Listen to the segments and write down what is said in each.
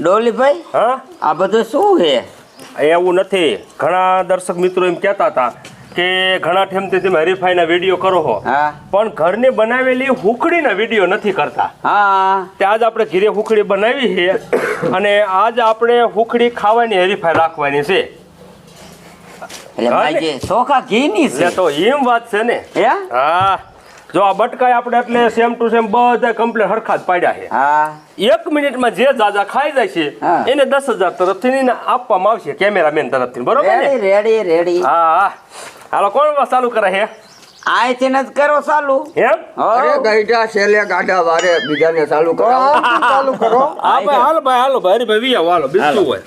ડોલીભાઈ હા? આ બધું શું છે? એવું નથી. ઘણા દર્શક મિત્રો એમ કહેતા હતા કે ઘણા ઠેમથી તમે હરીફાઈના વીડિયો કરો હો. પણ ઘરની બનાવેલી હુકડીના વીડિયો નથી કરતા. હા. તે આજ આપણે ઘીરે હુકડી બનાવી છે અને આજ આપણે હુકડી ખાવાની હરીફાઈ રાખવાની છે. ચોખા ઘીની છે. તો એમ વાત છે ને? હા. જો આ બટકાય આપણે એટલે સેમ ટુ સેમ બધા કમ્પ્લેટ હરખા જ પાડ્યા છે. હા. એક મિનિટમાં જે જાજા ખાઈ જાય છે એને દસ હજાર તરફથી એને આપવામાં આવશે કેમેરામેન તરફથી. બરોબર ને? રેડી રેડી હા હા. હાલો કોણ ચાલુ કરે છે? આયથી જ કરો ચાલુ. એમ અરે ગઈડા ગઈઢા ગાડા વારે બીજાને ચાલુ કરો. ચાલુ કરો. હા ભાઈ હાલો ભાઈ હાલો ભાઈ અરે ભાઈ આવો હાલો બીજું હોય?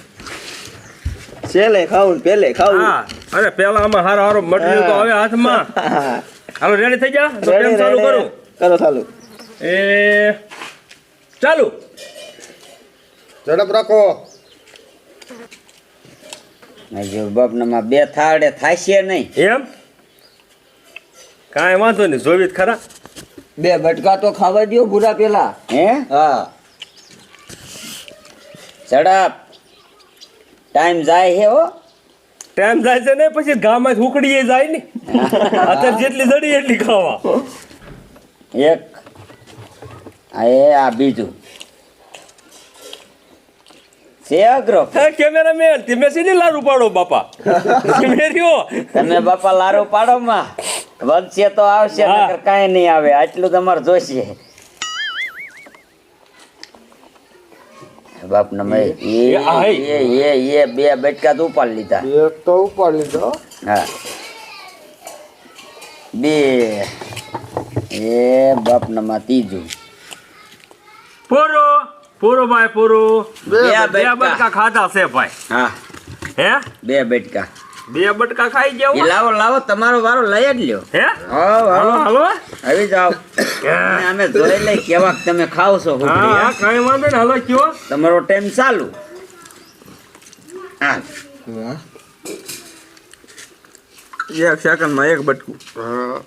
છેલ્લે ખાવું પેલે હા અરે પેલા આમાં હારો હારો મટલી તો હવે હાથમાં. હાલો રેડી થઈ જા? તો કેમ ચાલુ કરો? કરો ચાલુ એ ચાલુ. ઝડપ રાખો. બપનામાં બે થાળે થાશે નહીં. એમ? કાંઈ વાંધો નહીં જોવી ખરા. બે બટકા તો ખાવા દો ભૂરા પેલા. હે? હા. ઝડપ. ટાઈમ જાય હે હો. ટાઈમ જાય છે ને પછી ગામમાં ઉકડીએ જાય ને. અત્યારે જેટલી જડી એટલી ખાવા. એક એ આ બીજું. કેમેરામેન તમે સીધી લારું પાડો બાપા? તમે બાપા લારો પાડો માં. તો આવશે કાંઈ નહીં આવે. આટલું તમારે જોશે. બાપ નમે એ એ એ એ બે બેટકા તો ઉપાડી લીધા. એક તો ઉપાડી લીધો. હા. બે. એ બાપ નમા ત્રીજું. પૂરો પૂરો ભાઈ પૂરો. બે બટકા ખાધા છે ભાઈ. હા. હે? બે બેટકા. બે બટકા ખાઈ જાવ લાવો લાવો તમારો વારો લઈ જ લ્યો. હે? હાલો હાલો. આવી જાવ અમે જોઈ લઈ કેવા તમે ખાવ છો હા? કાંઈ વાંધો ને હાલો કયો. તમારો ટાઈમ ચાલુ. એક સેકન્ડમાં એક બટકું.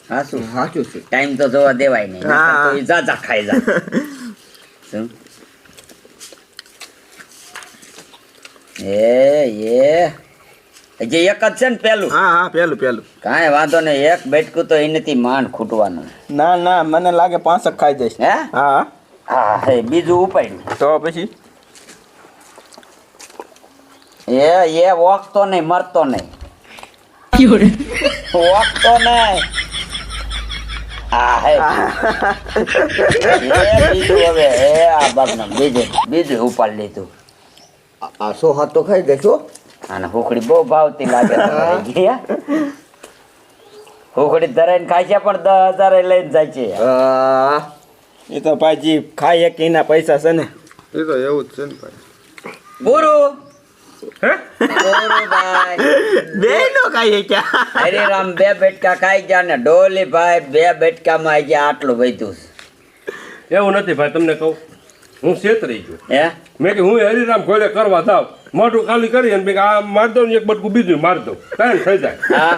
હા શું સાચું છે. ટાઈમ તો જોવા દેવાય નહીં. હા. જાજા ખાઈ જા. એ એ. હજી એક જ છે ને પેલું? હા હા પેલું પેલું. કાંઈ વાંધો નહીં એક બેટકું તો એનેથી માંડ ખૂટવાનું. ના ના મને લાગે પાંસઠ ખાઈ જઈશ. હે? હા હા. હે બીજું ઉપાડ્યું તો પછી? એ એ વોકતો નહીં મરતો નહીં. વોકતો નહીં. હા હે. બીજું હવે એ આ બાપના બીજું બીજું ઉપાડી લીધું. આ શું હાથ તો ખાઈ જશો અને હુકડી બહુ ભાવતી લાગે ગયા. હુકડી ધરાઈને ખાય છે પણ દસ હજાર લઈને જાય છે. હા. એ તો ભાઈ ખાય એક એના પૈસા છે ને. એ તો એવું જ છે ને ભાઈ. ભાઈ. બે નો ખાઈએ ક્યાં હરિરામ બે બેટકા ખાઈ ગયા ને ડોલી ભાઈ બે બેટકામાં આવી ગયા આટલું વધ્યું છે. એવું નથી ભાઈ તમને કહું. હું છેતરી ગયો. હે? મેં કે હું હરિરામ ખોલે કરવા જાવ મોઢું ખાલી કરી અને મેં આ માર દઉં ને એક બટકું બીજું માર દઉં. કાંઈ થઈ જાય. હા.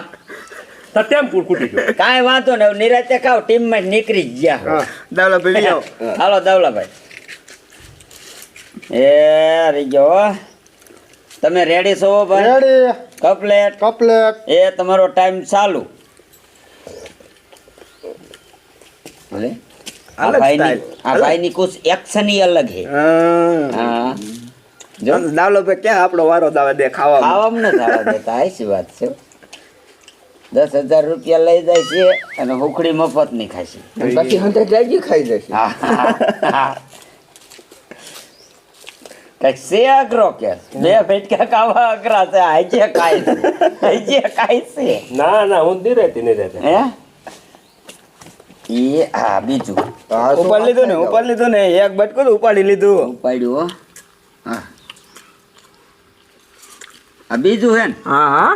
તો તેમ કૂટ ગયો? કાંઈ વાંધો નહીં નિરાતે ખાવ ટીમમાં નીકળી જ ગયા હા. દાવલા ભાઈ આવો હાલો દવલાભાઈ એ રહી ગયો હો. તમે રેડી છો ભાઈ? Ready couplet? કપલેટ. એ તમારો ટાઈમ ચાલુ. ભલે અલગ ભાઈની style. આ ભાઈની કુછ એક્શન ઈ અલગ હે. હા. જો. દાવલો પે ક્યાં આપણો વારો દાવા દે ખાવા ખાવામાં ન થવા દેતા આયસી વાત છે. દસ હજાર રૂપિયા લઈ જાય છે અને હુખડી મફતની ખાશે બાકી હંતે જાગી ખાઈ જશે. કંઈક છે અઘરો કે? બે ફેટકા કાવા અઘરા છે આજે કાંઈ છે આજે કાંઈ છે. ના ના હું રહેતી નહીં રહેતી. હે? એ હા બીજું હા, હાથ લીધું ને ઉપાડી લીધું ને એક બટકું તો ઉપાડી લીધું ઉપાડ્યું હા આ બીજું હે ને હા હા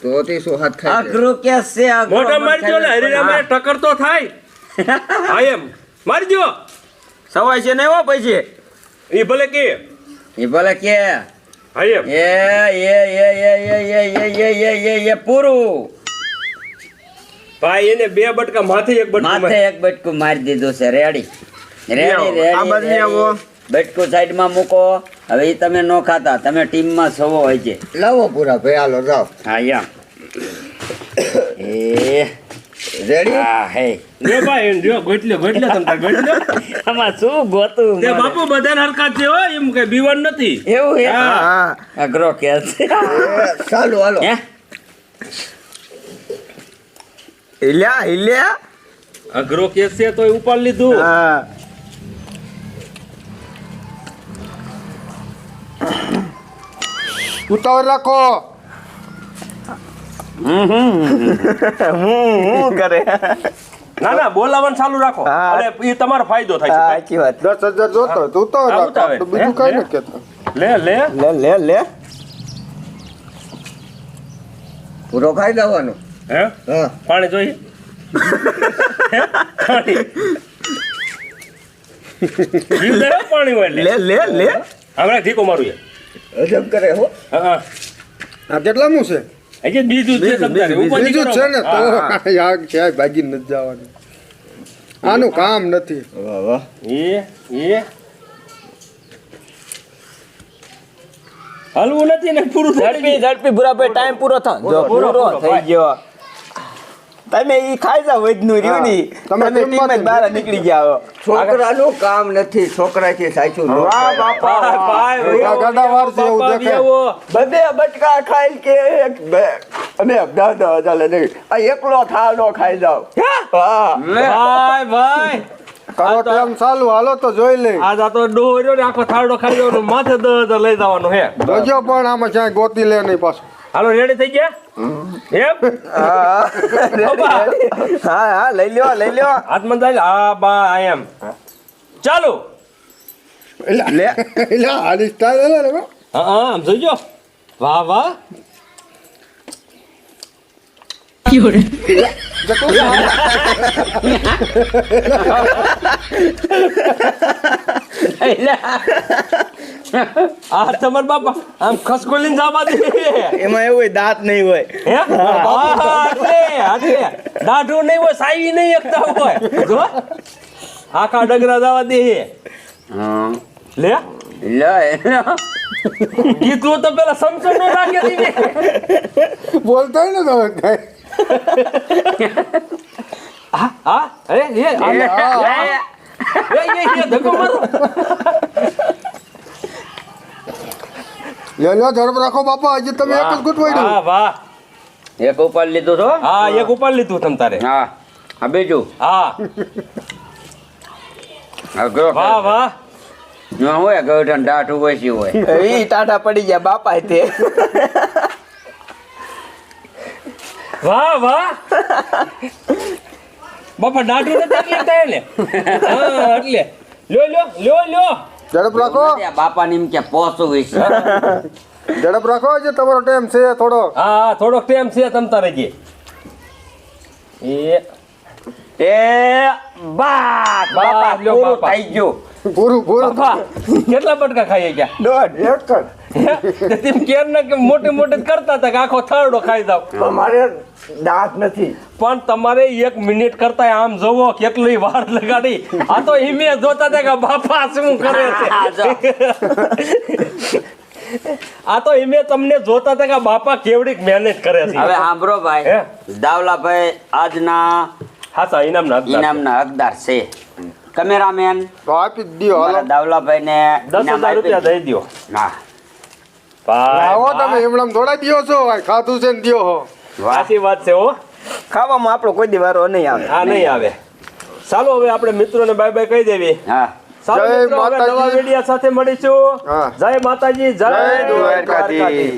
તો તે સો હાથ ખાઈ જશે. અઘરું કે છે મોઢા મને ને હરિરામ. ટક્કર તો થાય હા એમ મરજો સવાય છે ને એવો પછી એ ભલે કે એ ભલે કે હા એમ એ એ એ એ એ એ એ એ એ એ એ પૂરું ભાઈ એને બે બટકા માથે એક બટકું માથે એક બટકું મારી દીધું છે રેડી રેડી રેડી આવો. બટકું સાઈડમાં મૂકો. હવે એ તમે ન ખાતા તમે ટીમમાં સવો હોય છે. લાવો પૂરા ભાઈ હાલો જાઓ. હા યા. એ. રેડી હા હે. લે ભાઈ એમ જો ગોટલે ગોટલે તમ તાર ગોટલ્યો આમાં શું ગોતું તે બાપુ બધાને હરકત છે હો એમ કે બીવાન નથી. એવું હે? હા. હા. અઘરો કે છે. ચાલો હાલો. હે? હિલ્યા હિલ્યા અઘરો કેસ છે તો ઉપર લીધું. હા. ઉતાવળ રાખો. હું હું કરે? ના ના બોલાવવાનું ચાલુ રાખો. હા. એ તમારો ફાયદો થાય છે. સાચી વાત. દસ હજાર જોતો તો ઉતાવળ રાખો. તો બીજું કઈ? નથી કહેતો. લે. લે લે. લે લે પૂરો ખાઈ દેવાનો હે? પાણી જોઈએ? જીવ પાણી હોય લે લે લે. હમણાં ઢીકો મારું યાર. કરે હો. હા હા. આ કેટલામું છે? હજી બીજું છે બીજું, બીજું, ઉપાધિ બીજું જ કરો. છે ને તો હા, હા. છે ભાગી નથી જવાનું. આનું કામ નથી. વાહ વાહ. એ એ. હલવું નથી ને પૂરું ઝડપી. ઝડપી ભૂરાભાઈ ટાઈમ પૂરો થાય. જો પૂરો, થઈ ગયો. તમે ઈ ખાઈ જાવ વૈદનું રહ્યું ની. તમે ટીમ જ બહાર નીકળી જાઓ છોકરાનું કામ નથી છોકરાથી સાચું વાહ બાપા ભાઈ, ભાઈ, આ ગાડા વાર છે એવું દેખાય. બધે બટકા ખાઈ કે એક બે. અને દાદા ચાલે નહીં આ એકલો થાળો ખાઈ જાવ હા? ભાઈ ભાઈ. કરો ટાઈમ ચાલુ હાલો તો જોઈ લે આજ આ તો ડોહર્યો ને આખો થાળડો ખાઈ જવાનો માથે દસ હજાર લઈ જવાનો હે? જોજો પણ આમાં ક્યાંય ગોતી લે નહીં પાછું. હાલો રેડી થઈ ગયા? એમ? હા હા હા લઈ લ્યો લઈ લ્યો. હાથમાં જાય હા બા આ એમ. ચાલો. લે. હા હા આમ જોઈજો વાહ વાહ. આ તમાર બાપા આમ ખસકોલીને જવા દે. એમાં એવું હોય, દાંત નહીં હોય. હે? હા એટલે એટલે દાઢું નહીં હોય સાવી નહીં એકતા હોય. જો. આખા ડગરા જવા દે. હા લે. લે. કીધું તો પેલા સમસમ નો. રાખી બોલતા ને તમે કઈ. હા હા અરે એ આ એ એ એ ધક્કો મારો. લે લ્યો ઝડપ રાખો બાપા આજે તમે એક જ વાહ ગુટવાડ્યું વાહ એક ઉપર લીધું છો? હા એક ઉપર લીધું તમ તારે. હા હા બીજું? હા. વાહ વાહ. ન હોય ગૌઠણ ડાઠું ઓછી હોય. એ ટાટા પડી ગયા બાપા તે. વાહ વાહ. બાપા દાઢું નથી એટલે લે એટલે. લ્યો લ્યો લ્યો લ્યો. ઝડપ રાખો. બાપા બાપાને એમ કે હોય છે. ઝડપ રાખો જે તમારો ટાઈમ છે થોડો. હા થોડો થોડોક ટાઈમ છે તમ તારે જે. એ. એ બાપા લ્યો પૂરું બાપા. થઈ ગયું. પૂરું પૂરું. કેટલા બટકા ખાઈ ગયા દોઢ એક જ? તેમ કેર ને કે મોટે મોટે કરતા હતા કે આખો થરડો ખાઈ જાવ પણ મારે દાંત નથી. પણ તમારે એક મિનિટ કરતા આમ જોવો કેટલી વાર લગાડી. આ તો હિમે જોતા હતા કે બાપા શું કરે છે? આ તો હિમે તમને જોતા હતા કે બાપા કેવડી મહેનત કરે છે. હવે સાંભળો ભાઈ? દાવલાભાઈ આજના હા સા ઇનામ ના ઇનામના હકદાર છે. કેમેરામેન તો આપી જ દ્યો ને દસ હજાર રૂપિયા દઈ દો ભાઈ આવો તમે. એમણામ થોડા દિયો છો ભાઈ ખાધું છે ને દિયો હો. સાચી વાત છે હો. ખાવામાં આપણો કોઈ દી વારો નહીં આવે. આ નહીં આવે. ચાલો હવે આપણે મિત્રોને બાય બાય કહી દેવી. હા. જય મિત્રો હવે નવા વિડિયા સાથે મળીશું. જય માતાજી જય જય દ્વારકાધીશ.